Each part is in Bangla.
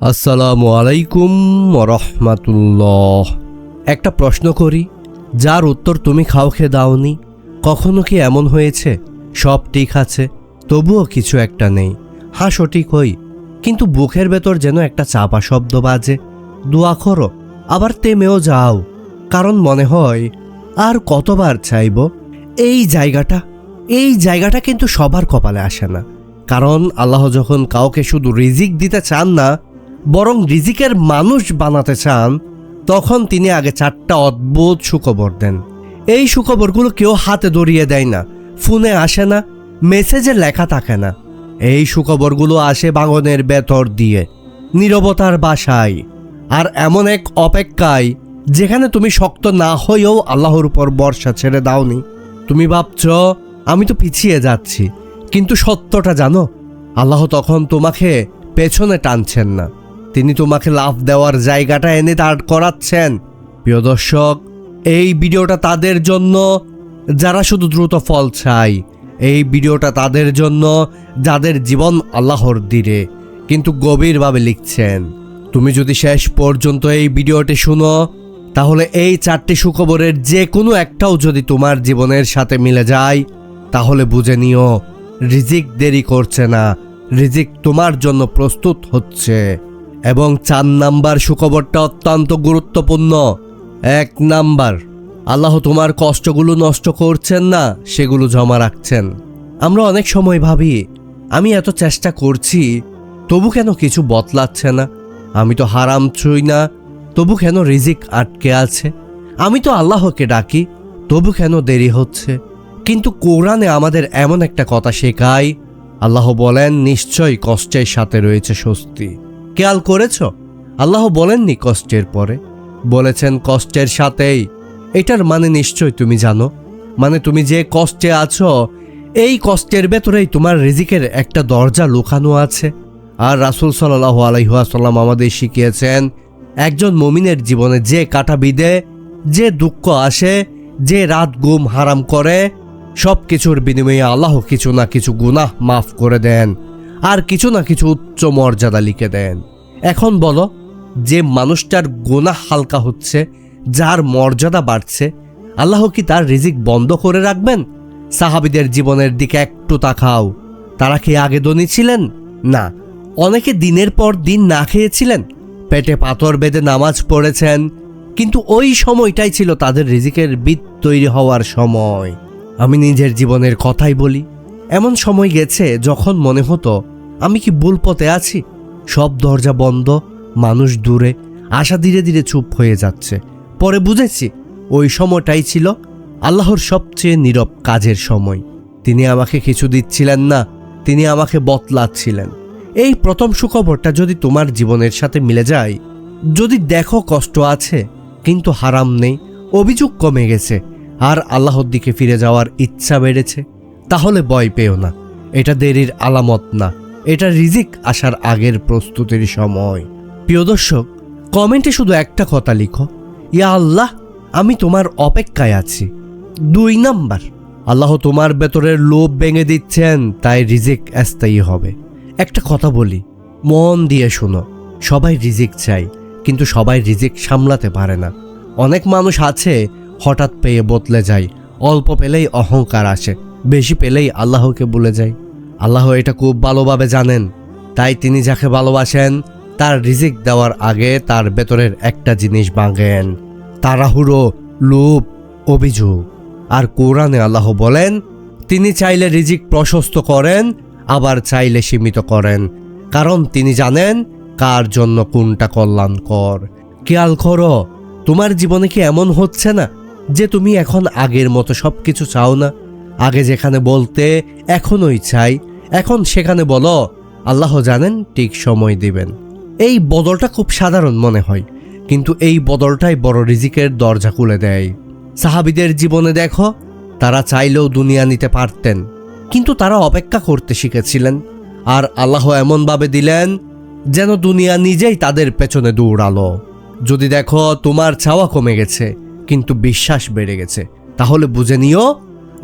আসসালামু আলাইকুম রহমাতুল্লাহ। একটা প্রশ্ন করি, যার উত্তর তুমি খাওকে দাওনি? কখনো কি এমন হয়েছে? সব ঠিক আছে, তবুও কিছু একটা নেই। হ্যাঁ সঠিক হই। কিন্তু বুকের ভেতর যেন একটা চাপা শব্দ বাজে। দোয়া করো, আবার তেমেও যাও। কারণ মনে হয়, আর কতবার চাইব? এই জায়গাটা এই জায়গাটা কিন্তু সবার কপালে আসে না। কারণ আল্লাহ যখন কাউকে শুধু রিজিক দিতে চান না, বরং রিজিকের মানুষ বানাতে চান, তখন তিনি আগে চারটা অদ্ভুত সুখবর দেন। এই সুখবরগুলো কেউ হাতে ধরিয়ে দেয় না, ফোনে আসে না, মেসেজে লেখা থাকে না। এই সুখবরগুলো আসে বাঙনের বেতর দিয়ে, নীরবতার বাসায়, আর এমন এক অপেক্ষায়, যেখানে তুমি শক্ত না হয়েও আল্লাহর উপর বর্ষা ছেড়ে দাওনি। তুমি ভাবছ আমি তো পিছিয়ে যাচ্ছি, কিন্তু সত্যটা জানো? আল্লাহ তখন তোমাকে পেছনে টানছেন না। তিনি তোমাকে লাভ দেওয়ার জায়গাটা এনে দাঁড় করাচ্ছেন। প্রিয় দর্শক, এই ভিডিওটা তাদের জন্য, যারা শুধু দ্রুত ফল চাই এই ভিডিওটা তাদের জন্য যাদের জীবন আল্লাহর দিরে কিন্তু গভীরভাবে লিখছেন। তুমি যদি শেষ পর্যন্ত এই ভিডিওটি শুনো, তাহলে এই চারটি সুখবরের যে কোনো একটাও যদি তোমার জীবনের সাথে মিলে যায় তাহলে বুঝে নিও, রিজিক দেরি করছে না, রিজিক তোমার জন্য প্রস্তুত হচ্ছে। এবং চার নাম্বার সুখবরটা অত্যন্ত গুরুত্বপূর্ণ। এক নাম্বার, আল্লাহ তোমার কষ্টগুলো নষ্ট করছেন না, সেগুলো জমা রাখছেন। আমরা অনেক সময় ভাবি, আমি এত চেষ্টা করছি, তবু কেন কিছু বদলাচ্ছে না? আমি তো হারাম ছুই না, তবু কেন রিজিক আটকে আছে? আমি তো আল্লাহকে ডাকি, তবু কেন দেরি হচ্ছে? কিন্তু কোরআনে আমাদের এমন একটা কথা শেখায়। আল্লাহ বলেন, নিশ্চয়ই কষ্টের সাথে রয়েছে স্বস্তি। খেয়াল করেছ? আল্লাহ বলেননি কষ্টের পরে। বলেছেন, কষ্টের সাথেই। এটার মানে নিশ্চয় তুমি জানো। মানে তুমি যে কষ্টে আছো, এই কষ্টের ভেতরেই তোমার রিজিকের একটা দরজা লুকানো আছে। আর রাসুল সাল্লাহ আলহিহাসাল্লাম আমাদের শিখিয়েছেন, একজন মমিনের জীবনে যে কাটা বিদে, যে দুঃখ আসে, যে রাত গুম হারাম করে সব কিছুর বিনিময়ে আল্লাহ কিছু না কিছু গুনাহ মাফ করে দেন, আর কিছু না কিছু উচ্চ মর্যাদা লিখে দেন। এখন বলো, যে মানুষটার গুনাহ হালকা হচ্ছে, যার মর্যাদা বাড়ছে, আল্লাহ কি তার রিজিক বন্ধ করে রাখবেন? সাহাবিদের জীবনের দিকে একটু তাকাও। তারা কি আগে ধনী ছিলেন? না, অনেকে দিনের পর দিন না খেয়েছিলেন, পেটে পাথর বেঁধে নামাজ পড়েছেন, কিন্তু ওই সময়টাই ছিল তাদের রিজিকের বিদ তৈরি হওয়ার সময়। আমি নিজের জীবনের কথাই বলি। এমন সময় গেছে যখন মনে হতো, আমি কি ভুল পথে আছি? সব দরজা বন্ধ, মানুষ দূরে, আশা ধীরে ধীরে চুপ হয়ে যাচ্ছে। পরে বুঝেছি, ওই সময়টাই ছিল আল্লাহর সবচেয়ে নীরব কাজের সময়। তিনি আমাকে কিছু দিচ্ছিলেন না, তিনি আমাকে বতলাচ্ছিলেন এই প্রথম সুখবরটা যদি তোমার জীবনের সাথে মিলে যায়, যদি দেখো কষ্ট আছে, কিন্তু হারাম নেই, অভিযোগ কমে গেছে। আর আল্লাহর দিকে ফিরে যাওয়ার ইচ্ছা বেড়েছে, তাহলে ভয় পেও না। এটা দেরির আলামত না। এটা রিজিক আসার আগের প্রস্তুতির সময়। প্রিয় দর্শক, কমেন্টে শুধু একটা কথা লিখো। ইয়া আল্লাহ, আমি তোমার অপেক্ষায় আছি। দুই নাম্বার, আল্লাহ তোমার ভেতরের লোভ ভেঙে দিচ্ছেন, তাই রিজিক স্থায়ী হবে। একটা কথা বলি, মন দিয়ে শোনো, সবাই রিজিক চাই কিন্তু সবাই রিজিক সামলাতে পারে না। অনেক মানুষ আছে হঠাৎ পেয়ে বদলে যায়। অল্প পেলেই অহংকার আসে, বেশি পেলেই আল্লাহকে বলে যায়। আল্লাহ এটা খুব ভালোভাবে জানেন, তাই তিনি যাকে ভালোবাসেন, তার রিজিক দেওয়ার আগে তার ভেতরের একটা জিনিস ভাঙেন, তাড়াহুড়ো, লোভ, অভিযোগ। আর কোরআনে আল্লাহ বলেন, তিনি চাইলে রিজিক প্রশস্ত করেন, আবার চাইলে সীমিত করেন। কারণ তিনি জানেন, কার জন্য কোনটা কল্যাণকর। খেয়াল করো, তোমার জীবনে কি এমন হচ্ছে না? যে তুমি এখন আগের মতো সব কিছু চাও না। আগে যেখানে বলতে এখনই চাই, এখন সেখানে বলো, আল্লাহ জানেন ঠিক সময় দিবেন। এই বদলটা খুব সাধারণ মনে হয়, কিন্তু এই বদলটাই বড় রিজিকের দরজা খুলে দেয়। সাহাবিদের জীবনে দেখো, তারা চাইলেও দুনিয়া নিতে পারতেন, কিন্তু তারা অপেক্ষা করতে শিখেছিলেন। আর আল্লাহ এমনভাবে দিলেন যেন দুনিয়া নিজেই তাদের পেছনে দৌড়ালো। যদি দেখো, তোমার চাওয়া কমে গেছে কিন্তু বিশ্বাস বেড়ে গেছে। তাহলে বুঝে নিও,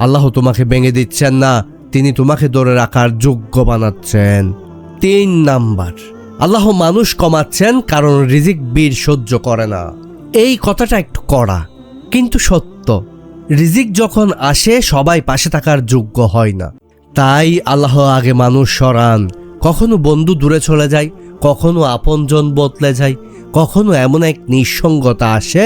আল্লাহ তোমাকে ভেঙে দিচ্ছেন না, তিনি তোমাকে ধরে রাখার যোগ্য বানাচ্ছেন। তিন নাম্বার, আল্লাহ মানুষ কমাচ্ছেন কারণ রিজিক বীর সহ্য করে না। এই কথাটা একটু কড়া, কিন্তু সত্য। রিজিক যখন আসে, সবাই পাশে থাকার যোগ্য হয় না। তাই আল্লাহ আগে মানুষ সরান, কখনো বন্ধু দূরে চলে যায়, কখনো আপনজন বদলে যায়, কখনো এমন এক নিঃসঙ্গতা আসে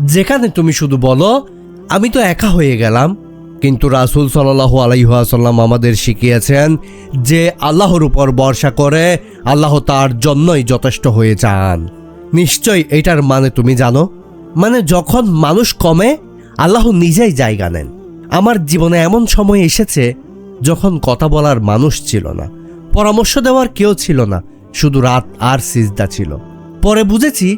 যেখানে তুমি শুধু বলো, আমি তো একা হয়ে গেলাম। কিন্তু রাসুল সাল্লাহ আলাইহাসাল্লাম আমাদের শিখিয়েছেন যে আল্লাহর উপর ভরসা করে আল্লাহ তার জন্যই যথেষ্ট হয়ে যান। নিশ্চয় এটার মানে তুমি জানো? মানে যখন মানুষ কমে, আল্লাহ নিজেই জায়গা নেন। আমার জীবনে এমন সময় এসেছে যখন কথা বলার মানুষ ছিল না, পরামর্শ দেওয়ার কেউ ছিল না, শুধু রাত আর সিজদা ছিল। পরে বুঝেছি,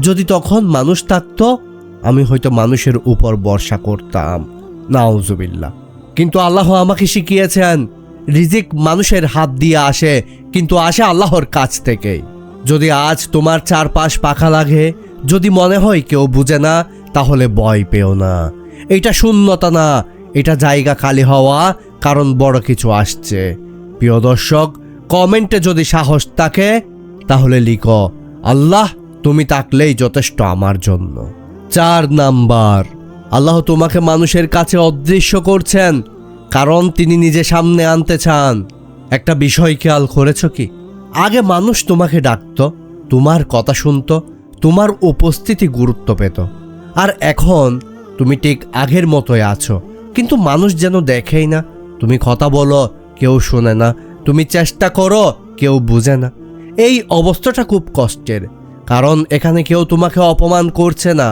যদি তখন মানুষ থাকতো আমি হয়তো মানুষের উপর বর্ষা করতাম। নাউজুবিল্লাহ। কিন্তু আল্লাহ আমাকে শিখিয়েছেন, রিজিক মানুষের হাত দিয়ে আসে, কিন্তু আসে আল্লাহর কাছ থেকেই যদি আজ তোমার চারপাশ পাখা লাগে, যদি মনে হয় কেউ বুঝে না, তাহলে ভয় পেও না। এটা শূন্যতা না, এটা জায়গা খালি হওয়া, কারণ বড় কিছু আসছে। প্রিয় দর্শক, কমেন্টে যদি সাহস থাকে, তাহলে লিখো, আল্লাহ, তুমি থাকলেই যথেষ্ট আমার জন্য। চার নাম্বার। আল্লাহ তোমাকে মানুষের কাছে অদৃশ্য করছেন, কারণ তিনি নিজে সামনে আনতে চান। একটা বিষয় খেয়াল করেছ কি? আগে মানুষ তোমাকে ডাকত, তোমার কথা শুনত, তোমার উপস্থিতি গুরুত্ব পেত। আর এখন তুমি ঠিক আগের মতোই আছো, কিন্তু মানুষ যেন দেখেই না, তুমি কথা বলো, কেউ শোনে না, তুমি চেষ্টা করো, কেউ বুঝে না। এই অবস্থাটা খুব কষ্টের, কারণ এখানে কেউ তোমাকে অপমান করছে না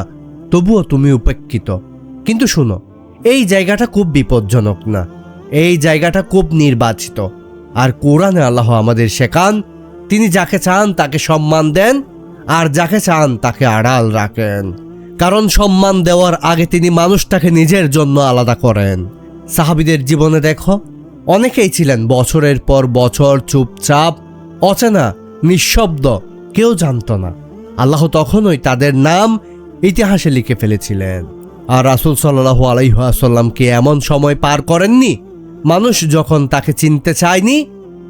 তবুও তুমি উপেক্ষিত। কিন্তু শুনো, এই জায়গাটা খুব বিপজ্জনক না। এই জায়গাটা খুব নির্বাচিত। আর কোরআনে আল্লাহ আমাদের শেখান, তিনি যাকে চান তাকে সম্মান দেন, আর যাকে চান তাকে আড়াল রাখেন। কারণ সম্মান দেওয়ার আগে তিনি মানুষটাকে নিজের জন্য আলাদা করেন। সাহাবিদের জীবনে দেখো, অনেকেই ছিলেন বছরের পর বছর চুপচাপ, অচেনা, নিঃশব্দ, কেউ জানত না। আল্লাহ তখনই তাদের নাম ইতিহাসে লিখে ফেলেছিলেন। আর রাসুল সাল্লাহ আলাইহাসাল্লামকে এমন সময় পার করেননি? মানুষ যখন তাকে চিনতে চায়নি,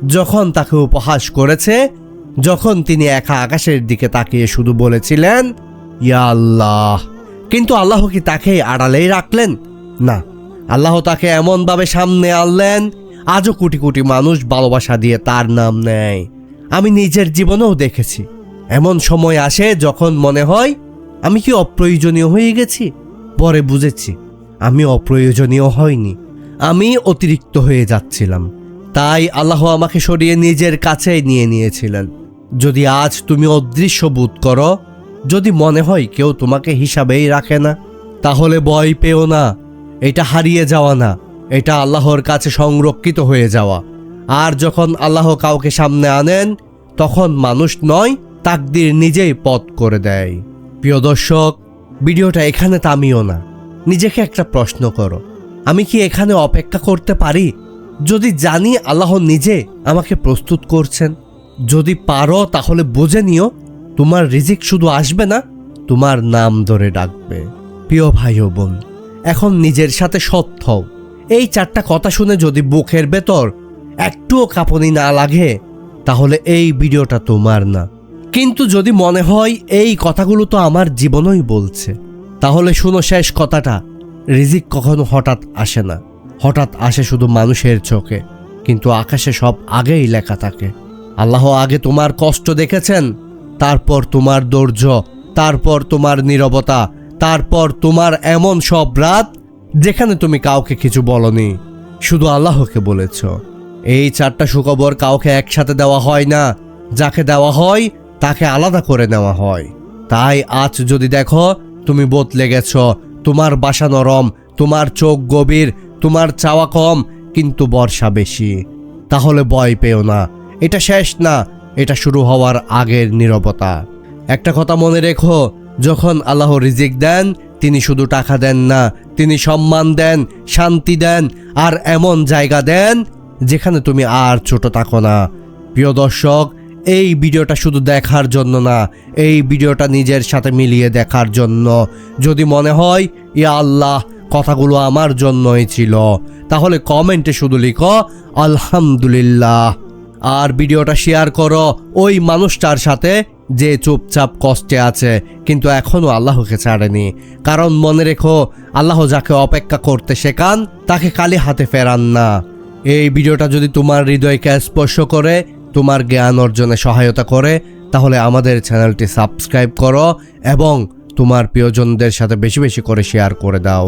যখন তাকে উপহাস করেছে, যখন তিনি একা আকাশের দিকে তাকিয়ে শুধু বলেছিলেন, ইয়া আল্লাহ। কিন্তু আল্লাহ কি তাকে আড়ালেই রাখলেন? না। আল্লাহ তাকে এমনভাবে সামনে আনলেন, আজও কোটি কোটি মানুষ ভালোবাসা দিয়ে তার নাম নেয়। আমি নিজের জীবনেও দেখেছি। এমন সময় আসে যখন মনে হয় আমি কি অপ্রয়োজনীয় হয়ে গেছি? পরে বুঝেছি, আমি অপ্রয়োজনীয় হয়নি। আমি অতিরিক্ত হয়ে যাচ্ছিলাম। তাই আল্লাহ আমাকে সরিয়ে নিজের কাছেই নিয়ে নিয়েছিলেন। যদি আজ তুমি অদৃশ্য বোধ করো, যদি মনে হয় কেউ তোমাকে হিসাবেই রাখে না, তাহলে ভয় পেও না। এটা হারিয়ে যাওয়া না। এটা আল্লাহর কাছে সংরক্ষিত হয়ে যাওয়া। আর যখন আল্লাহ কাউকে সামনে আনেন, তখন মানুষ নয়, তাকদির নিজেই পথ করে দেয়। প্রিয় দর্শক, ভিডিওটা এখানে থামিও না। নিজেকে একটা প্রশ্ন করো, আমি কি এখানে অপেক্ষা করতে পারি? যদি জানি আল্লাহ নিজে আমাকে প্রস্তুত করছেন, যদি পারো তাহলে বুঝে নিও, তোমার রিজিক শুধু আসবে না, তোমার নাম ধরে ডাকবে। প্রিয় ভাই ও বোন, এখন নিজের সাথে হও। এই চারটা কথা শুনে যদি বুকের ভেতর একটুও কাঁপনি না লাগে, তাহলে এই ভিডিওটা তোমার না। কিন্তু যদি মনে হয় এই কথাগুলো তো আমার জীবনই বলছে, তাহলে শুনো শেষ কথাটা। রিজিক কখনো হঠাৎ আসে না। হঠাৎ আসে শুধু মানুষের চোখে, কিন্তু আকাশে সব আগেই লেখা থাকে। আল্লাহ আগে তোমার কষ্ট দেখেছেন, তারপর তোমার ধৈর্য, তারপর তোমার নীরবতা, তারপর তোমার এমন সব রাত যেখানে তুমি কাউকে কিছু বলনি, শুধু আল্লাহকে বলেছ। এই চারটা সুখবর কাউকে একসাথে দেওয়া হয় না। যাকে দেওয়া হয় তাকে আলাদা করে নেওয়া হয়। তাই আজ যদি দেখো, তুমি বদলে গেছ। তোমার বাসা নরম, তোমার চোখ গভীর, তোমার চাওয়া কম, কিন্তু বর্ষা বেশি। তাহলে ভয় পেও না। এটা শেষ না, এটা শুরু হওয়ার আগের নীরবতা। একটা কথা মনে রেখো, যখন আল্লাহ রিজিক দেন, তিনি শুধু টাকা দেন না, তিনি সম্মান দেন, শান্তি দেন, আর এমন জায়গা দেন, যেখানে তুমি আর ছোট থাকো না। প্রিয় দর্শক এই ভিডিওটা শুধু দেখার জন্য না, এই ভিডিওটা নিজের সাথে মিলিয়ে দেখার জন্য। যদি মনে হয়, ইয়া আল্লাহ, কথাগুলো আমার জন্যই ছিল, তাহলে কমেন্টে শুধু লিখো, আলহামদুলিল্লাহ। আর ভিডিওটা শেয়ার করো ওই মানুষটার সাথে যে চুপচাপ কষ্টে আছে, কিন্তু এখনও আল্লাহকে ছাড়েনি। কারণ মনে রেখো, আল্লাহ যাকে অপেক্ষা করতে শেখান, তাকে কালি হাতে ফেরান না। এই ভিডিওটা যদি তোমার হৃদয়কে স্পর্শ করে তোমার জ্ঞান অর্জনে সহায়তা করে, তাহলে আমাদের চ্যানেলটি সাবস্ক্রাইব করো এবং তোমার প্রিয়জনদের সাথে বেশি বেশি করে শেয়ার করে দাও।